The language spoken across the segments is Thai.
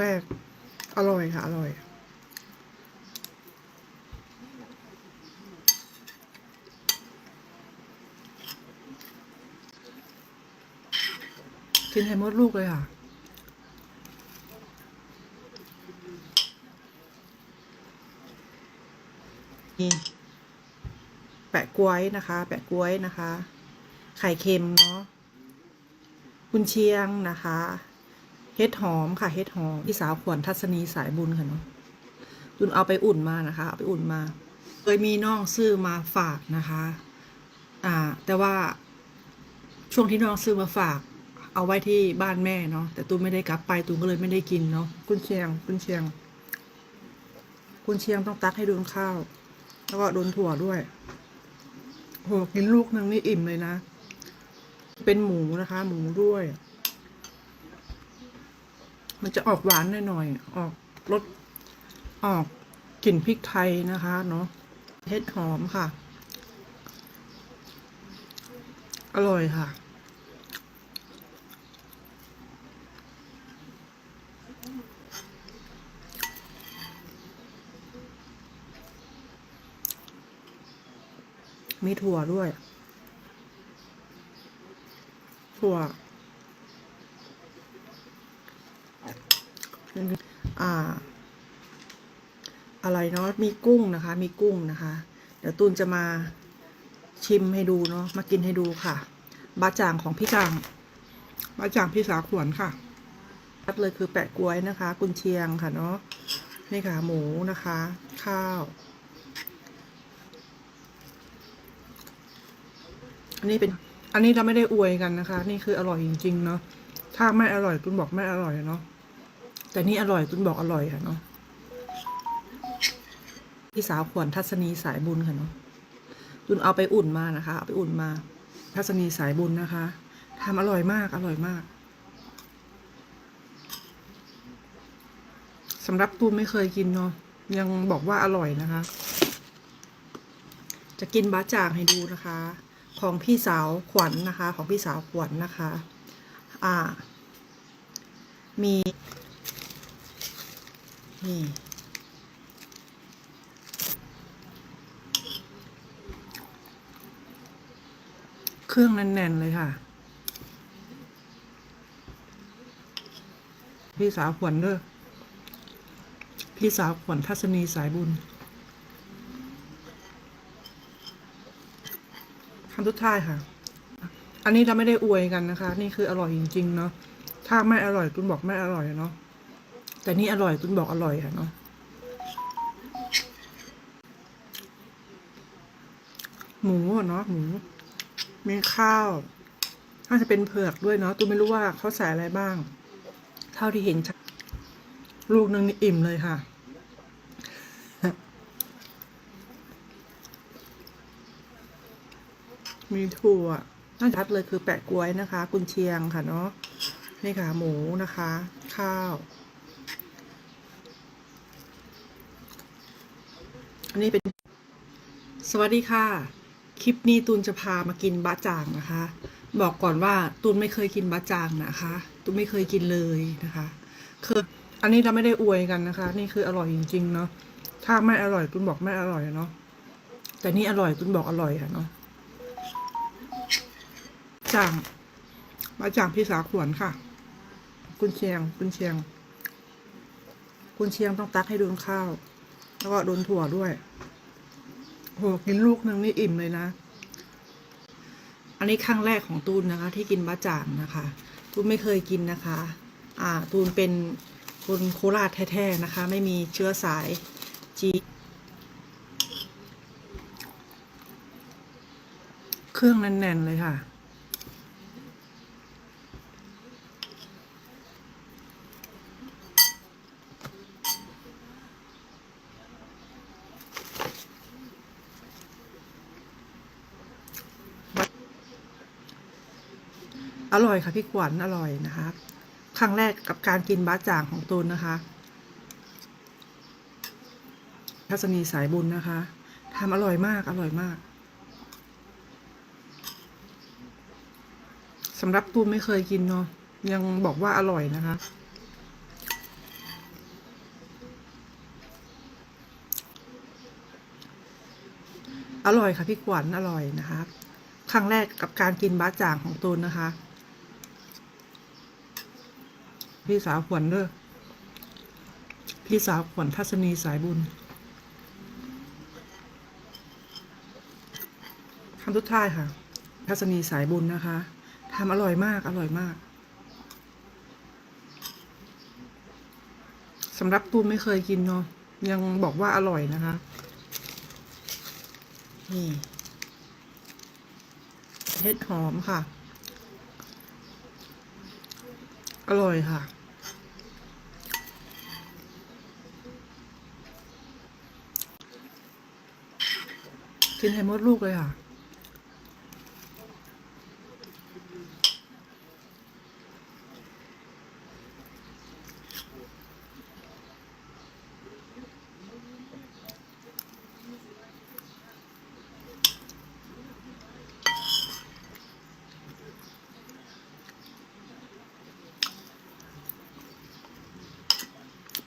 แรก อร่อยค่ะ อร่อย กินให้หมดลูกเลยค่ะนี่แปะกล้วยนะคะ แปะกล้วยนะคะ ไข่เค็มเนาะกุนเชียงนะคะ เห็ดหอมค่ะเห็ดหอมพี่สาวขวัญทัศนีสายบุญค่ะเนาะตุนเอาไปอุ่นมานะคะ เอาไปอุ่นมา เคยมีน้องซื้อมาฝากนะคะ อ่า แต่ว่าช่วงที่น้องซื้อมาฝาก เอาไว้ที่บ้านแม่เนาะแต่ตูนไม่ได้กลับไปตูนก็เลยไม่ได้กินเนาะกุนเชียงกุนเชียง กุนเชียงต้องตักให้โดนข้าว แล้วก็โดนถั่วด้วยโหกินลูกนึงนี่อิ่มเลยนะ เป็นหมูนะคะ หมูด้วย มันจะออกหวานหน่อยๆออกรสออกกลิ่นพริกไทยนะคะเนาะเห็ดหอมค่ะ อร่อยค่ะมีถั่วด้วย ถั่ว อ่า อะไรเนาะมีกุ้งนะคะ มีกุ้งนะคะ เดี๋ยวตูนจะมาชิมให้ดูเนาะมากินให้ดูค่ะบาจ่างของพี่จางบาจ่างพี่สาขวนค่ะชัดเลยคือแปะกล้วยนะคะ กุนเชียงค่ะเนาะนี่ค่ะ หมูนะคะ ข้าวอันนี้เป็น อันนี้เราไม่ได้อวยกันนะคะ นี่คืออร่อยจริงๆเนาะถ้าไม่อร่อยตุนบอกไม่อร่อยเนาะ แต่นี่อร่อยตุนบอกอร่อยค่ะเนาะพี่สาวขวัญทัศนีสายบุญค่ะเนาะตุนเอาไปอุ่นมานะคะเอาไปอุ่นมา ทัศนีสายบุญนะคะทำอร่อยมากอร่อยมากสำหรับตูไม่เคยกินเนาะยังบอกว่าอร่อยนะคะ จะกินบะจ่างให้ดูนะคะ ของพี่สาวขวัญนะคะ ของพี่สาวขวัญนะคะ อ่า มี นี่เครื่องแน่นๆเลยค่ะ พี่สาวขวัญเด้อพี่สาวขวัญทัศนีสายบุญคำทุดท้ายค่ะ อันนี้เราไม่ได้อวยกันนะคะ นี่คืออร่อยจริง ๆ เนาะถ้าไม่อร่อยตุนบอกไม่อร่อยเนาะ แต่นี่อร่อยตุนบอกอร่อยค่ะเนาะหมูเนาะหมูมีข้าวน่าจะเป็นเผือกด้วยเนาะตูไม่รู้ว่าเขาใส่อะไรบ้าง เท่าที่เห็นลูกนึงนี่อิ่มเลยค่ะ มีถั่วน่าจะชัดเลยคือแปะกล้วยนะคะ กุนเชียงค่ะเนาะนี่ค่ะ หมูนะคะ ข้าว อัน นี้เป็น สวัสดีค่ะ คลิปนี้ตูนจะพามากินบะจ่างนะคะ บอกก่อนว่าตูนไม่เคยกินบะจ่างนะคะตูนไม่เคยกินเลยนะคะคืออันนี้เราไม่ได้อวยกันนะคะ นี่คืออร่อยจริง ๆ เนาะถ้าไม่อร่อยตูนบอกไม่อร่อยเนาะแต่นี่อร่อยตูนบอกอร่อยค่ะเนาะจ่างบะจ่างพี่สาขวนค่ะกุนเชียงกุนเชียงกุนเชียงต้องตักให้โดนข้าว แล้วก็โดนถั่วด้วยโหกินลูกนึงนี่อิ่มเลยนะ อันนี้ครั้งแรกของตูนนะคะ ที่กินบะจ่างนะคะ ตูนไม่เคยกินนะคะ อ่า ตูนเป็นคนโคราชแท้ๆนะคะ ไม่มีเชื้อสายจีเครื่องแน่นๆเลยค่ะ อร่อยค่ะพี่ขวัญอร่อยนะคะ ครั้งแรกกับการกินบ้าจ่างของตูนนะคะทัศนีสายบุญนะคะทำอร่อยมากอร่อยมากสำหรับตูนไม่เคยกินเนาะยังบอกว่าอร่อยนะคะ อร่อยค่ะพี่ขวัญอร่อยนะคะ ครั้งแรกกับการกินบ้าจ่างของตูนนะคะ พี่สาวขวัญเด้อพี่สาวขวัญทัศนีสายบุญคำทุดท้ายค่ะ ทัศนีสายบุญนะคะทำอร่อยมากอร่อยมากสำหรับตูนไม่เคยกินเนาะยังบอกว่าอร่อยนะคะ นี่เห็ดหอมค่ะ อร่อยค่ะ กินให้หมดลูกเลยค่ะ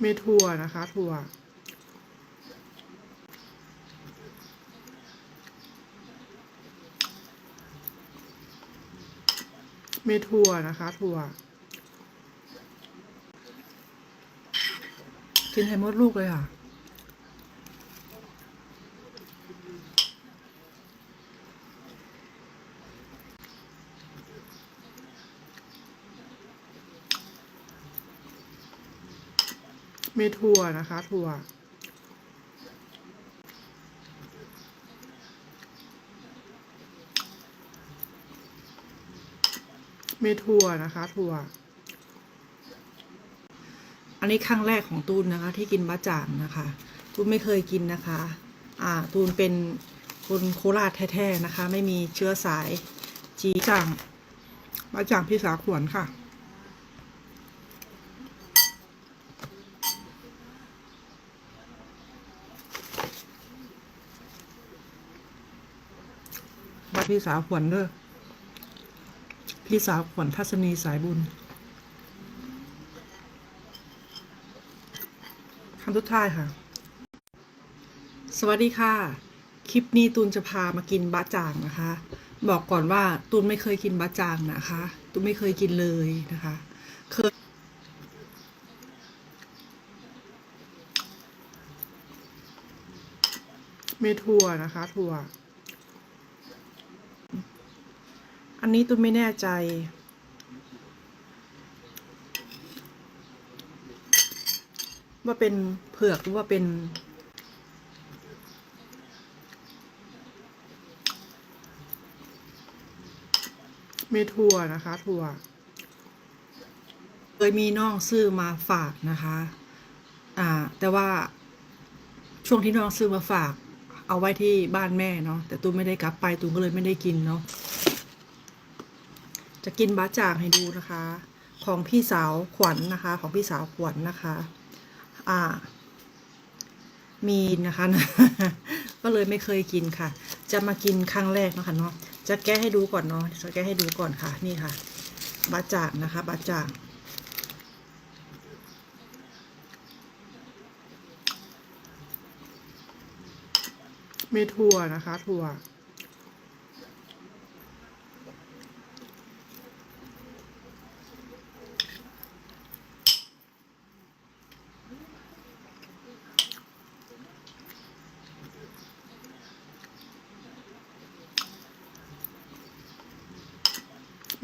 มีถั่วนะคะ ถั่ว มีถั่วนะคะ ถั่ว กินให้หมดลูกเลยค่ะ มีถั่วนะคะ ถั่ว มีถั่วนะคะ ถั่ว อันนี้ครั้งแรกของตูนนะคะ ที่กินบะจ่างนะคะตูนไม่เคยกินนะคะ อ่า ตูนเป็นคนโคราชแท้ๆนะคะ ไม่มีเชื้อสายจีจ่างบะจ่างพี่สาขวนค่ะ พี่สาวขวัญเด้อพี่สาวขวัญทัศนีสายบุญคำทุดท้ายค่ะ สวัสดีค่ะ คลิปนี้ตูนจะพามากินบะจ่างนะคะ บอกก่อนว่าตูนไม่เคยกินบะจ่างนะคะ ตูนไม่เคยกินเลยนะคะ เคยมีถั่วนะคะ ถั่ว อั นนี้ตุนไม่แน่ใจ ว่าเป็นเผือกหรือว่าเป็นมีถั่วนะคะ ถั่วเคยมีน้องซื้อมาฝากนะคะ อ่า แต่ว่าช่วงที่น้องซื้อมาฝาก เอาไว้ที่บ้านแม่เนาะแต่ตูนไม่ได้กลับไปตูนก็เลยไม่ได้กินเนาะ จะกินบะจ่างให้ดูนะคะ ของพี่สาวขวัญนะคะ ของพี่สาวขวัญนะคะ อ่า มีนะคะก็เลยไม่เคยกินค่ะ จะมากินครั้งแรกนะคะเนาะจะแก้ให้ดูก่อนเนาะจะแก้ให้ดูก่อนค่ะ นี่ค่ะบะจ่างนะคะบะจ่างมีถั่วนะคะ ถั่ว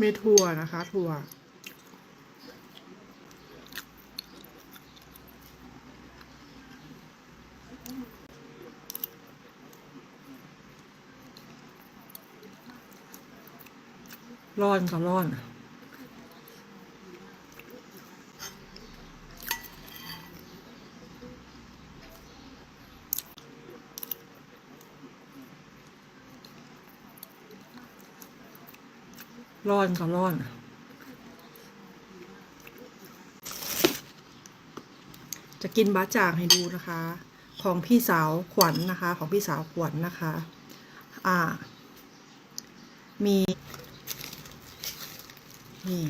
มีถั่วนะคะ ถั่ว ร้อนก็ร้อน ร้อนก็ร้อน จะกินบะจ่างให้ดูนะคะ ของพี่สาวขวัญนะคะ ของพี่สาวขวัญนะคะ อ่า มี นี่